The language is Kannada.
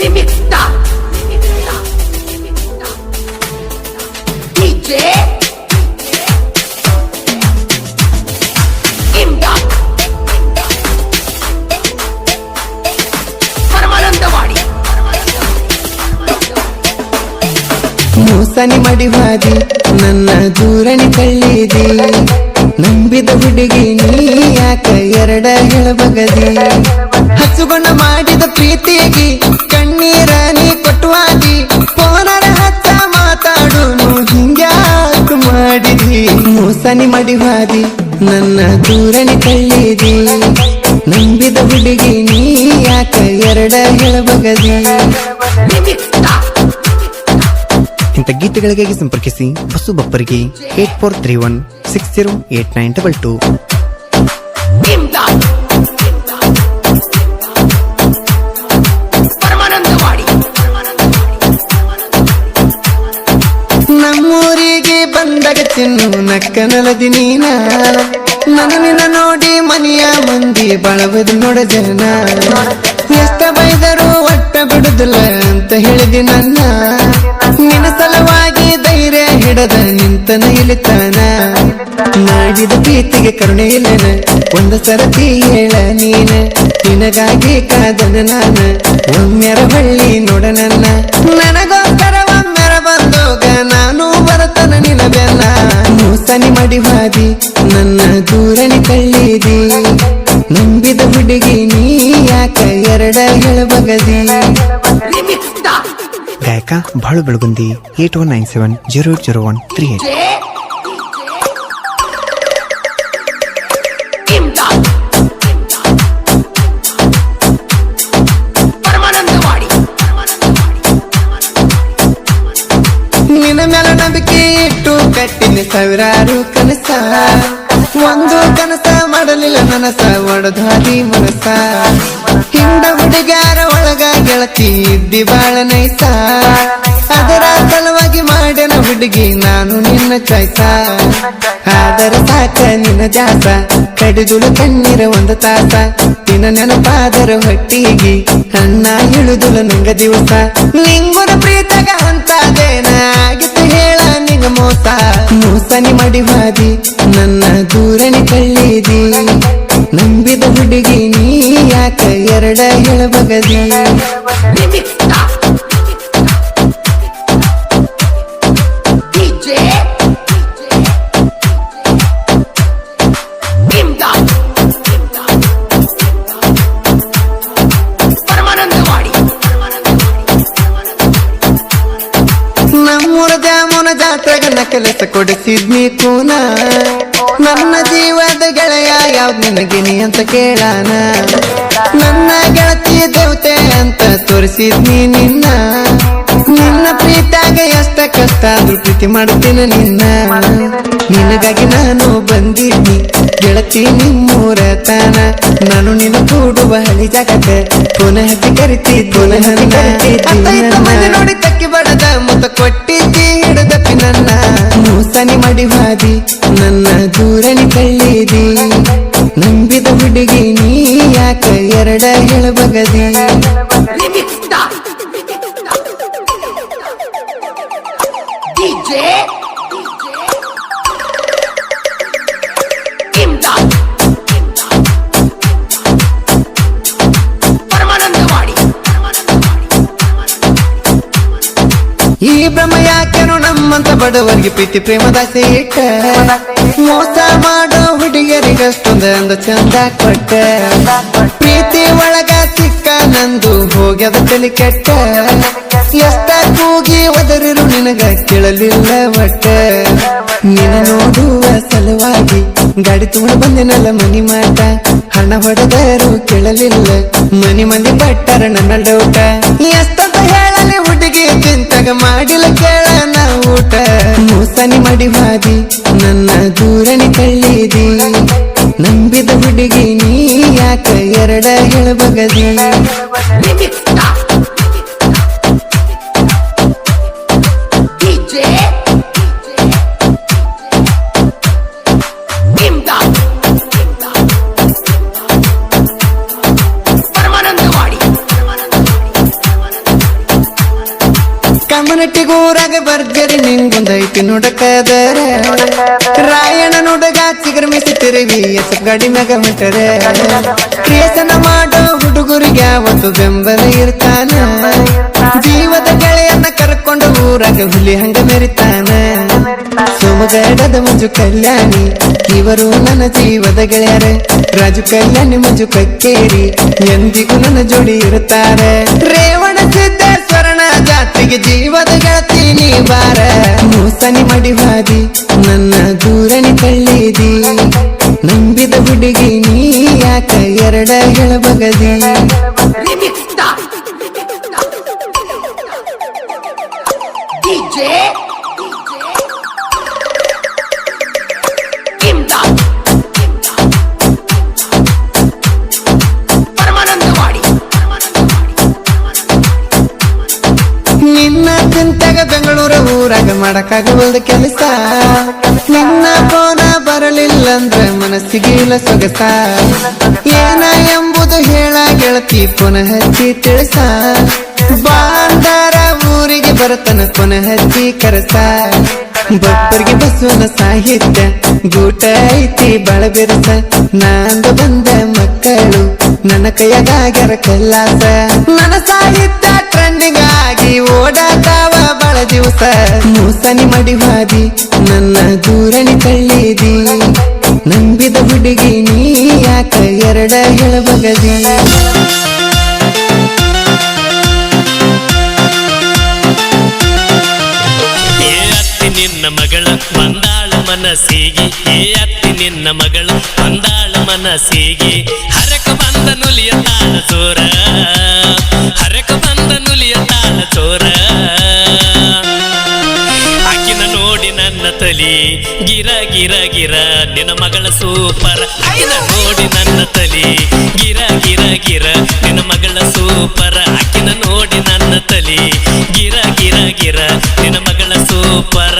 Remixta. DJ. Imdad. ಪರಮಾನಂದವಾಡಿ ಮೂಸನಿ ಮಡಿವಾದಿ ನನ್ನ ದೂರಣಿ ತಳ್ಳಿದಿ ನಂಬಿದ ಹುಡುಗಿ ನೀ ಯಾಕ ಎರಡ ಹೇಳಬಗದಿ ಹಸುಗೊಂಡ ಮಾಡಿದ ಪ್ರೀತಿಗೆ ಕಣ್ಣೀರ ನೀ ಕೊಟ್ಟುವಾದಿ ಫೋನರ ಹತ್ತ ಮಾತಾಡು ನೂ ಹಿಂಗ್ಯಾಕ ಮಾಡಿದಿ? ಮಡಿ ಮಡಿವಾದಿ ನನ್ನ ದೂರಣಿ ತಳ್ಳಿದಿ. ನಂಬಿದ ಹುಡುಗಿ ನೀ ಯಾಕ ಎರಡ ಹೇಳಬಗದಿ. ಇಂಥ ಗೀತೆಗಳಿಗಾಗಿ ಸಂಪರ್ಕಿಸಿ ಬಸ್ಸು ಬಪ್ಪರಿಗೆ eight four three one six zero eight nine double two. ದಿನ ನೀನ. ನನ್ನ ನಿನ್ನ ನೋಡಿ ಮನೆಯ ಮಂದಿ ಬಳಬದು ನೋಡ ಜನ. ಎಷ್ಟ ಬೈದರು ಒಟ್ಟ ಬಿಡುದಿಲ್ಲ ಅಂತ ಹೇಳಿದಿ ನನ್ನ. ನಿನ್ನ ಸಲವಾಗಿ ಧೈರ್ಯ ಹಿಡದ ನಿಂತನ ಇಳಿತಾನ. ಮಾಡಿದ ಪ್ರೀತಿಗೆ ಕರುಣೆ ಇಲ್ಲನ, ಒಂದು ಸರತಿ ಹೇಳ ನೀನ. ನಿನಗಾಗಿ ಕಾದನ ನಾನ, ಒಮ್ಮೆರ ಬಳ್ಳಿ ನೋಡ ನನ್ನ. ನನಗೋಸ್ಕರ ಒಮ್ಮೆರ ಮೂಸನಿ ಮಡಿವಾದಿ ನನ್ನ ದೂರಣಿ ತಳ್ಳಿದಿ ನಂಬಿದ ಹುಡುಗಿ ನೀ ಯಾಕ ಎರಡ ಹೇಳಬಗದಿ. ಗಾಯಕ Balu Belagundi, eight one nine seven zero zero one three eight ನಿನ್ನ ಮೇಲೆ ನಂಬಿಕೆ ಇಟ್ಟು ಕಟ್ಟಿನ ಸಾವಿರಾರು ಕನಸ. ಒಂದು ಕನಸ ಮಾಡಲಿಲ್ಲ ನನಸ ಒಡದಾದಿ ಮನಸ. ಹಿಂದ ಹುಡುಗಾರ ಒಳಗ ಗೆಳತಿ ಇದ್ದಿ ಬಾಳ ನೈಸ. ಅದರ ಸಲುವಾಗಿ ಮಾಡ್ಯನ ಹುಡುಗಿ, ನಾನು ನಿನ್ನ ಚಾಯ್ಸ. ಆದರ ಸಾಕ ನಿನ್ನ ಜಾಸ, ಕಡಿದುಳು ಕಣ್ಣೀರ ಒಂದು ತಾಸ. ನಿನ್ನ ನೆನಪಾದರ ಹೊಟ್ಟಿಗೆ ಅಣ್ಣ ಇಳಿದುಳು ನಂಗ ದಿವಸ. ನಿಂಗುನ ಪ್ರೀತಗ ಅಂತದೇನ ಮೋಸ ಮೋಸನಿ ಮಡಿವಾದಿ ನನ್ನ ದೂರಣಿ ಕಳ್ಳಿದಿ. ನಂಬಿದ ಹುಡುಗಿ ನೀ ಯಾಕ ಎರಡ ಹೇಳಬಗದಿ ನಕಲಸ ಕೊಡಿಸಿದ್ನಿ ಕೂನ ನನ್ನ ಜೀವದ ಗೆಳೆಯ ಯಾವ್ದು ನಿನಗಿನಿ ಅಂತ ಕೇಳಾನ? ನನ್ನ ಗೆಳತಿ ದೇವತೆ ಅಂತ ತೋರಿಸಿದ್ನಿ ನಿನ್ನ. ನಿನ್ನ ಪ್ರೀತಾಗ ಎಷ್ಟ ಕಷ್ಟ ಆದ್ರೂ ಪ್ರೀತಿ ಮಾಡ್ತೀನಿ ನಿನ್ನ. ನಿನಗಾಗಿ ನಾನು ಬಂದಿದ್ನಿ ಗೆಳತಿ ನಿಮ್ಮೂರ ತಾನ. ನಾನು ನಿನ್ನ ಕೂಡುವ ಹಳಿ ಜಗತ್ತೆ ಪುನಃ ಕರಿತಿ ಪುನಃ ನೋಡಿ ತಕ್ಕಿ ಬಡದ ಮುತ್ತ ಕೊಟ್ಟಿದ್ದಿ ಹಿಡದಪ್ಪಿ ನನ್ನ ಮೂಸನಿ ಮಡಿವಾದಿ ನನ್ನ ದೂರಣಿ ಕಳ್ಳಿದಿ. ನಂಬಿದ ಹುಡುಗಿ ನೀ ಯಾಕ ಎರಡ ಹೇಳಬಗದಿ? ಈ ಭ್ರಮ ಯಾಕೆನು ನಮ್ಮಂತ ಬಡವರಿಗೆ ಪ್ರೀತಿ ಪ್ರೇಮದಾಸೆ ಇಟ್ಟ. ಮೋಸ ಮಾಡೋ ಹುಡುಗಿಯರಿಗಷ್ಟೊಂದ ಅಂದ ಚಂದ ಕೊಟ್ಟ. ಪ್ರೀತಿ ಒಳಗ ಸಿಕ್ಕ ನಂದು ಹೋಗ್ಯದ ತಲೆ ಕೆಟ್ಟ. ಎಷ್ಟ ಕೂಗಿ ಒದರಿರು ನಿನಗ ಕೇಳಲಿಲ್ಲ ಒಟ್ಟ. ನಿನ ನೋಡುವ ಸಲುವಾಗಿ ಗಾಡಿ ತುಂಬ ಬಂದಿನಲ್ಲ ಮನಿ ಮಾಟ. ಹಣ ಹೊಡೆದರು ಕೇಳಲಿಲ್ಲ ಮನಿ ಮಂದಿ ಬಟ್ಟರ ನನ್ನ ಡೌಟ. ಎಷ್ಟಂತ ಹೇಳಲಿ ಹುಡುಗಿ ಚಿಂತಗ ಮಾಡಿಲ್ಲ ಕೇಳ ನಾ ಊಟ. ಮೂಸನಿ ಮಡಿವಾದಿ ನನ್ನ ದೂರಣಿ ತಳ್ಳಿದಿ. ನಂಬಿದ ಹುಡುಗಿ ನೀ ಯಾಕ ಎರಡ ಹೇಳಬಗದಿ ಕಮ್ಯುನಿಟಿಗೂರಾಗ ಬರ್ಜರಿ ನಿಂಗೊಂದೈತಿ ನುಡಕದರ ರಾಯಣ ನುಡಗ ಚಿಗರ್ ಮಿಸಿ ತಿರುವಿ, ಎಸ್ ಗಾಡಿ ಮ್ಯಾಗ ಮಿಟರೆ ಕ್ರಿಯೇಷನ್ ಮಾಡೋ ಹುಡುಗರಿಗೆ ಒಂದು ಬೆಂಬಲ ಇರ್ತಾನ. ಜೀವದ ಗೆಳೆಯನ್ನ ಕರ್ಕೊಂಡು ಊರಾಗ ಹುಲಿ ಹಂಗ ಮೆರಿತಾನ. ಸೋಮಗಡದ ಮಂಜು ಕಲ್ಯಾಣಿ, ಇವರು ನನ್ನ ಜೀವದ ಗೆಳೆಯರೆ. ರಾಜು ಕಲ್ಯಾಣಿ ಮಂಜು ಕಕ್ಕೇರಿ, ಎಂದಿಗೂ ನನ್ನ ಜೋಡಿ ಇರುತ್ತಾರೆ. ರೇವಣ ಮೂಸನಿ ಮಡಿವಾದಿ ನನ್ನ ದೂರನಿ ತಳ್ಳಿದಿ. ನಂಬಿದ ಹುಡುಗಿ ನೀ ಯಾಕ ಎರಡ ಹೇಳಬಗದಿ ಮಾಡಕ್ಕಾಗವಲ್ದ ಕೆಲಸ. ನನ್ನ ಫೋನ ಬರಲಿಲ್ಲ ಅಂದ್ರೆ ಮನಸ್ಸಿಗೆ ಇಲ್ಲ ಸೊಗಸ. ಏನ ಎಂಬುದು ಹೇಳ ಗೆಳತಿ ಪುನಃ ಹಚ್ಚಿ ತಿಳಿಸ. ಬಾಂದಾರ ಊರಿಗೆ ಬರತನ ಪುನಃ ಹಚ್ಚಿ ಕರಸ. ಬಪ್ಪರಿಗೆ ಬಸವನ ಸಾಹಿತ್ಯ ಗೂಟ ಐತಿ ಬಾಳ ಬೆರಸ. ನಾಂದು ಬಂದ ಮಕ್ಕಳು ನನ್ನ ಕೈಯಾಗ್ಯಾರ ಕಲ್ಲಾಸ. ನನ್ನ ಸಾಹಿತ್ಯ ಟ್ರೆಂಡಿಂಗ್ ದಿವಸ ಮೂಸನಿ ಮಡಿವಾದಿ ನನ್ನ ದೂರಣಿ ತಳ್ಳಿದಿ. ನಂಬಿದ ಹುಡುಗಿ ನೀ ಯಾಕ ಎರಡ ಹೇಳಬಗದಿ? ನಿನ್ನ ಮಗಳ ಬಂದಾಳ ಮನಸ್ಸಿಗೆ, ಏ ಅತ್ತಿ ನಿನ್ನ ಮಗಳು ಬಂದಾಳ ಮನಸ್ಸಿಗೆ. ಹರಕ ಬಂದ ನುಲಿಯ ತಾಳ ಚೋರ ಹರಕ ಬಂದ ನುಲಿಯ ತಾಳ ಚೋರ ತಲಿ ಗಿರ ಗಿರ ಗಿರ, ನಿನ್ನ ಮಗಳ ಸೂಪರ್. ಅಕ್ಕಿನ ನೋಡಿ ನನ್ನ ತಲಿ. ಗಿರ ಗಿರ ಗಿರ, ನಿನ್ನ ಮಗಳ ಸೂಪರ್. ಅಕ್ಕಿನ ನೋಡಿ ನನ್ನ ತಲಿ. ಗಿರ ಗಿರ ಗಿರ, ನಿನ್ನ ಮಗಳ ಸೂಪರ.